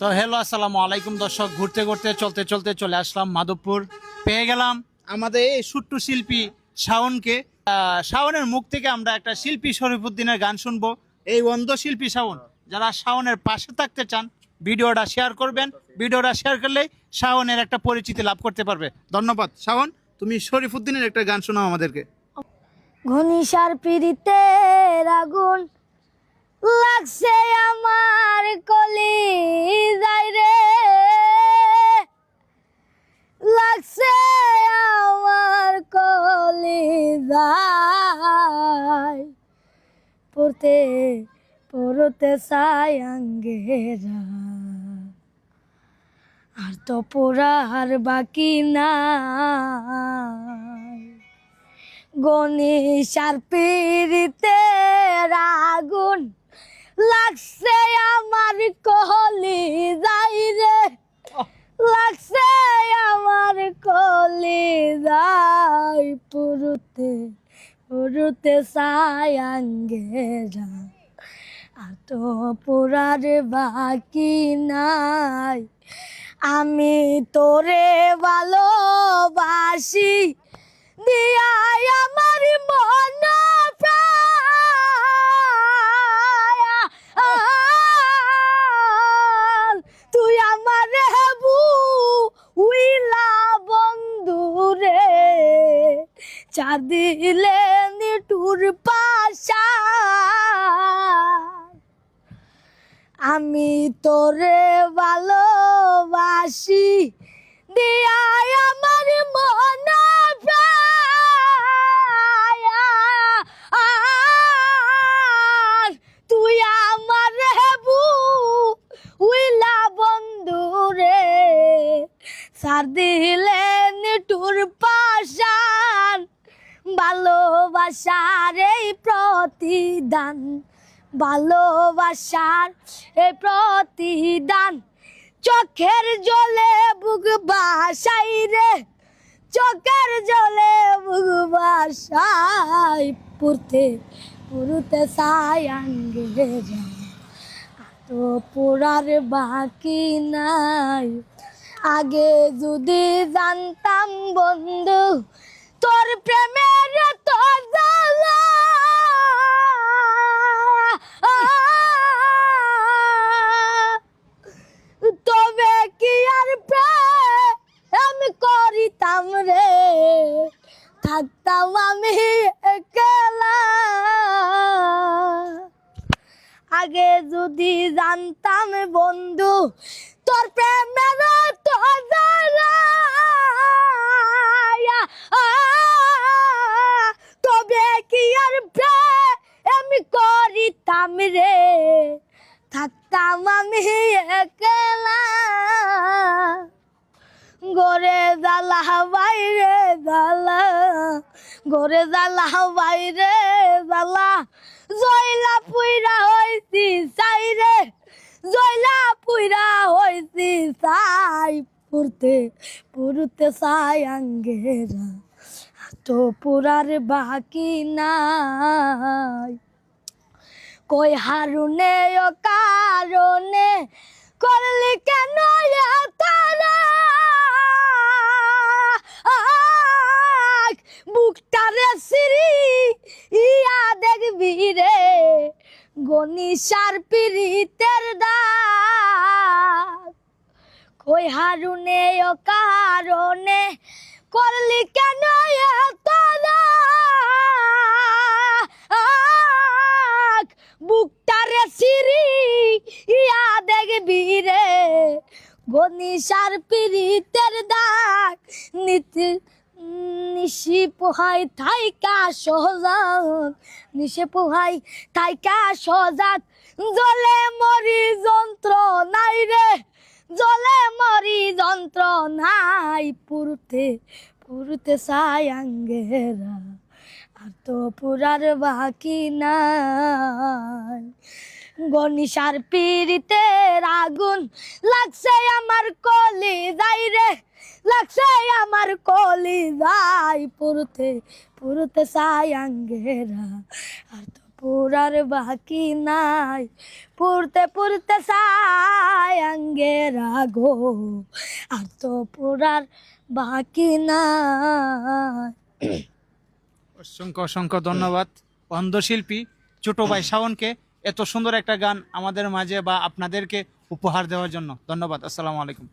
তো হ্যালো আসসালামু আলাইকুম দর্শক। ঘুরতে ঘুরতে চলতে চলতে চলে আসলাম মাধবপুর। পেয়ে গেলাম আমাদের এই সুট্টু শিল্পী শাওনকে। শাওনের মুখ থেকে আমরা একটা শিল্পী শরীফুদ্দিনের গান শুনব। এই অন্ধ শিল্পী শাওন যারা শাওনের পাশে থাকতে চান ভিডিওটা শেয়ার করবেন। ভিডিওটা শেয়ার করলেই শাওনের একটা পরিচিতি লাভ করতে পারবে। ধন্যবাদ। শাওন তুমি শরীফুদ্দিনের একটা গান শোনাও আমাদেরকে। ঘনিসার পিড়িতে আগুন লাগছে আমার পড়তে পড়তে চাই আঙ্গেরা। আর তো পড়ার বাকি না গণেশ আর পিড়িতে আগুন লাগছে আমার পুরুতে সাই আঙ্গেরা। আর তো পুরার বাকি নাই। আমি তোরে ভালোবাসি দিয়াই সার দিলে নিটুর পাশান ভালোবাসার এই প্রতিদান, ভালোবাসার এই প্রতিদান। চোখের জলে বুক বাসাই রে, চোখের জলে বুক বাসাই। পুরতে পুরতে সাই আঙ্গে তো পোড়ার বাকি নাই। আগে যদি জানতাম বন্ধু, তোর প্রেমের তো জ্বালা তবে কি আর প্রেম করিতাম রে? থাকতাম আমি আগে যদি জানতাম বন্ধু, তোর প্রেমের তো তবে কি আর আমি করিতাম রে? থাকতাম আমি একলা। গোরে জ্বালা বাইরে জ্বালা। গোরে জ্বালা বাইরে জ্বালা। জয়লা পুইরা হইছি, চাই রে। জয়লা পুইরা হইছি, চাই পুরতে পুরতে চাই আঙ্গেরা। তো পুরার বাকি নাই। কই হারুনে ও কারণে করলি কেন তারা বুকটারে সিরি ইয়া দেখবি রে গনিসার পিরিতের দাগ কই হারুনে, ও কারণে করলি কেন তারা বুকটারে সিরি ইয়া দেখবি রে। গনিসার পিরিতের দাগ, নিতে নিশি পোহাই থাইকা সহজাত, নিশে পোহাই থাইকা সজাত জলে মরি যন্ত্র নাই রে, জলে মরি যন্ত্র নাই। পুরুতে পুরুতে সাই আঙ্গেরা, আর তো পুরার বাকি নাই। গনিসার পিড়িতে আগুন লাগছে আমার কলি লাগছে আমার কলি যাই পুরুতে পুরুতে সাই আঙ্গেরা। আর তো পুরার বাকি নাই, পুরতে পুরতে সাই গো। আর তো পুরার বাকি না অসংখ্য অসংখ্য ধন্যবাদ। অন্ধশিল্পী ছোট ভাই শাওনকে এত সুন্দর একটা গান আমাদের মাঝে বা আপনাদেরকে উপহার দেওয়ার জন্য। ধন্যবাদ, আসসালামু আলাইকুম।